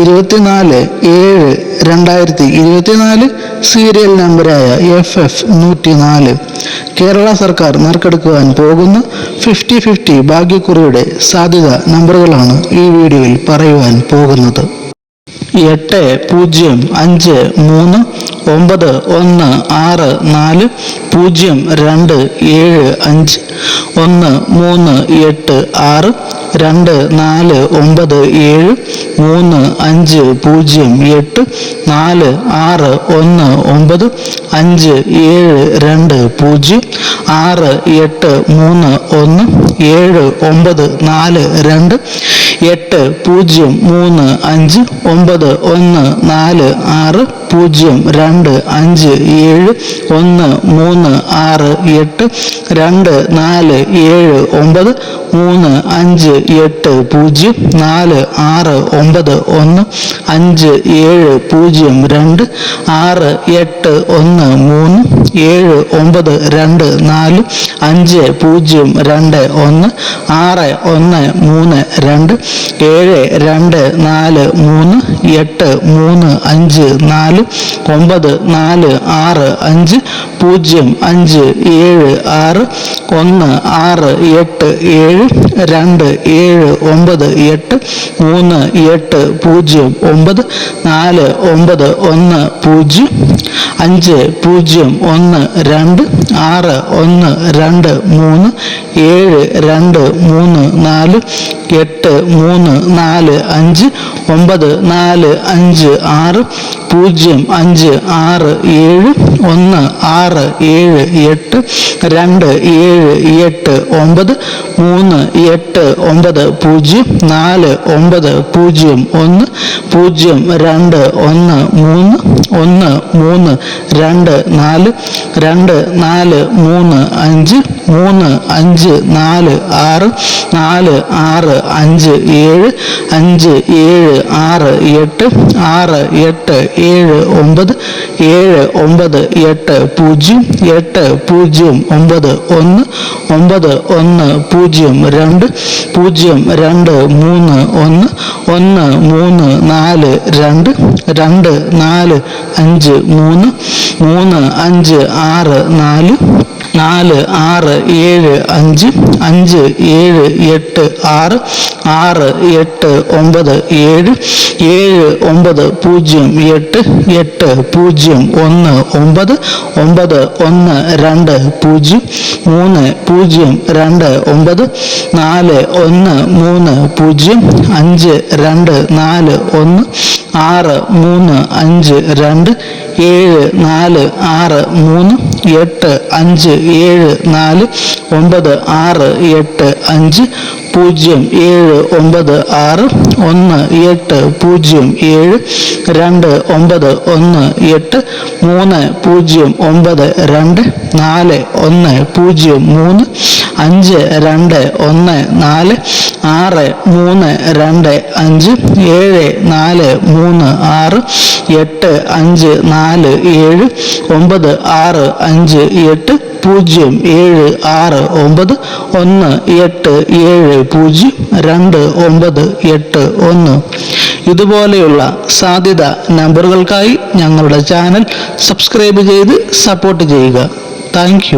ഇരുപത്തിനാല് ഏഴ് രണ്ടായിരത്തി ഇരുപത്തിനാല് സീരിയൽ നമ്പറായ എഫ് എഫ് നൂറ്റി നാല് കേരള സർക്കാർ നറുക്കെടുക്കുവാൻ പോകുന്ന ഫിഫ്റ്റി ഫിഫ്റ്റി ഭാഗ്യക്കുറിയുടെ സാധ്യത നമ്പറുകളാണ് ഈ വീഡിയോയിൽ പറയുവാൻ പോകുന്നത്. എട്ട് പൂജ്യം അഞ്ച് മൂന്ന് ഒമ്പത് ഒന്ന് ആറ് നാല് പൂജ്യം രണ്ട് ഏഴ് അഞ്ച് ഒന്ന് മൂന്ന് എട്ട് ആറ് രണ്ട് നാല് ഒമ്പത് ഏഴ് മൂന്ന് അഞ്ച് പൂജ്യം എട്ട് നാല് ആറ് ഒന്ന് ഒമ്പത് അഞ്ച് ഏഴ് രണ്ട് പൂജ്യം ആറ് എട്ട് മൂന്ന് ഒന്ന് ഏഴ് ഒമ്പത് നാല് രണ്ട് എട്ട് പൂജ്യം മൂന്ന് അഞ്ച് ഒമ്പത് ഒന്ന് നാല് ആറ് പൂജ്യം രണ്ട് അഞ്ച് ഏഴ് ഒന്ന് മൂന്ന് ആറ് എട്ട് രണ്ട് നാല് ഏഴ് ഒമ്പത് മൂന്ന് അഞ്ച് എട്ട് പൂജ്യം നാല് ആറ് ഒമ്പത് ഒന്ന് അഞ്ച് ഏഴ് പൂജ്യം രണ്ട് ആറ് എട്ട് ഒന്ന് മൂന്ന് ഏഴ് ഒമ്പത് രണ്ട് നാല് അഞ്ച് പൂജ്യം രണ്ട് ഒന്ന് ആറ് ഒന്ന് മൂന്ന് രണ്ട് ഏഴ് രണ്ട് നാല് മൂന്ന് എട്ട് മൂന്ന് അഞ്ച് നാല് ഒമ്പത് നാല് ആറ് അഞ്ച് പൂജ്യം അഞ്ച് ഏഴ് ആറ് ഒന്ന് ആറ് എട്ട് ഏഴ് രണ്ട് ഏഴ് ഒമ്പത് എട്ട് മൂന്ന് എട്ട് പൂജ്യം ഒമ്പത് നാല് ഒമ്പത് ഒന്ന് പൂജ്യം അഞ്ച് പൂജ്യം ഒന്ന് രണ്ട് ആറ് ഒന്ന് രണ്ട് മൂന്ന് ഏഴ് രണ്ട് മൂന്ന് നാല് എട്ട് മൂന്ന് നാല് അഞ്ച് ഒമ്പത് നാല് അഞ്ച് ആറ് പൂജ്യം അഞ്ച് ആറ് ഏഴ് ഒന്ന് ആറ് ഏഴ് എട്ട് രണ്ട് ഏഴ് എട്ട് ഒമ്പത് മൂന്ന് എട്ട് ഒമ്പത് പൂജ്യം നാല് ഒമ്പത് പൂജ്യം ഒന്ന് പൂജ്യം രണ്ട് ഒന്ന് മൂന്ന് ഒന്ന് മൂന്ന് രണ്ട് നാല് രണ്ട് നാല് മൂന്ന് അഞ്ച് മൂന്ന് അഞ്ച് നാല് ആറ് നാല് ആറ് അഞ്ച് ഏഴ് അഞ്ച് ഏഴ് ആറ് എട്ട് ആറ് എട്ട് ഏഴ് ഒമ്പത് ഏഴ് ഒമ്പത് എട്ട് പൂജ്യം എട്ട് പൂജ്യം ഒമ്പത് ഒന്ന് ഒമ്പത് ഒന്ന് പൂജ്യം രണ്ട് പൂജ്യം രണ്ട് മൂന്ന് ഒന്ന് ഒന്ന് മൂന്ന് നാല് രണ്ട് രണ്ട് നാല് അഞ്ച് മൂന്ന് മൂന്ന് അഞ്ച് ആറ് നാല് നാല് ആറ് ഏഴ് അഞ്ച് അഞ്ച് ഏഴ് എട്ട് ആറ് ആറ് എട്ട് ഒമ്പത് ഏഴ് ഏഴ് ഒമ്പത് പൂജ്യം എട്ട് എട്ട് പൂജ്യം ഒന്ന് ഒമ്പത് ഒമ്പത് ഒന്ന് രണ്ട് പൂജ്യം മൂന്ന് പൂജ്യം രണ്ട് ഒമ്പത് നാല് ഒന്ന് മൂന്ന് പൂജ്യം അഞ്ച് രണ്ട് നാല് ഒന്ന് ആറ് മൂന്ന് അഞ്ച് രണ്ട് ഏഴ് നാല് ആറ് മൂന്ന് എട്ട് അഞ്ച് ഏഴ് നാല് ഒമ്പത് ആറ് എട്ട് അഞ്ച് പൂജ്യം ഏഴ് ഒമ്പത് ആറ് ഒന്ന് എട്ട് പൂജ്യം ഏഴ് രണ്ട് ഒമ്പത് ഒന്ന് എട്ട് മൂന്ന് പൂജ്യം ഒമ്പത് രണ്ട് നാല് ഒന്ന് പൂജ്യം മൂന്ന് അഞ്ച് രണ്ട് ഒന്ന് നാല് ആറ് മൂന്ന് രണ്ട് അഞ്ച് ഏഴ് നാല് മൂന്ന് ആറ് എട്ട് അഞ്ച് നാല് ഏഴ് ഒമ്പത് ആറ് അഞ്ച് എട്ട് പൂജ്യം ഏഴ് ആറ് ഒമ്പത് ഒന്ന് എട്ട് ഏഴ് പൂജ്യം രണ്ട് ഒമ്പത് എട്ട് ഒന്ന്. ഇതുപോലെയുള്ള സാധ്യത നമ്പറുകൾക്കായി ഞങ്ങളുടെ ചാനൽ സബ്സ്ക്രൈബ് ചെയ്ത് സപ്പോർട്ട് ചെയ്യുക. താങ്ക്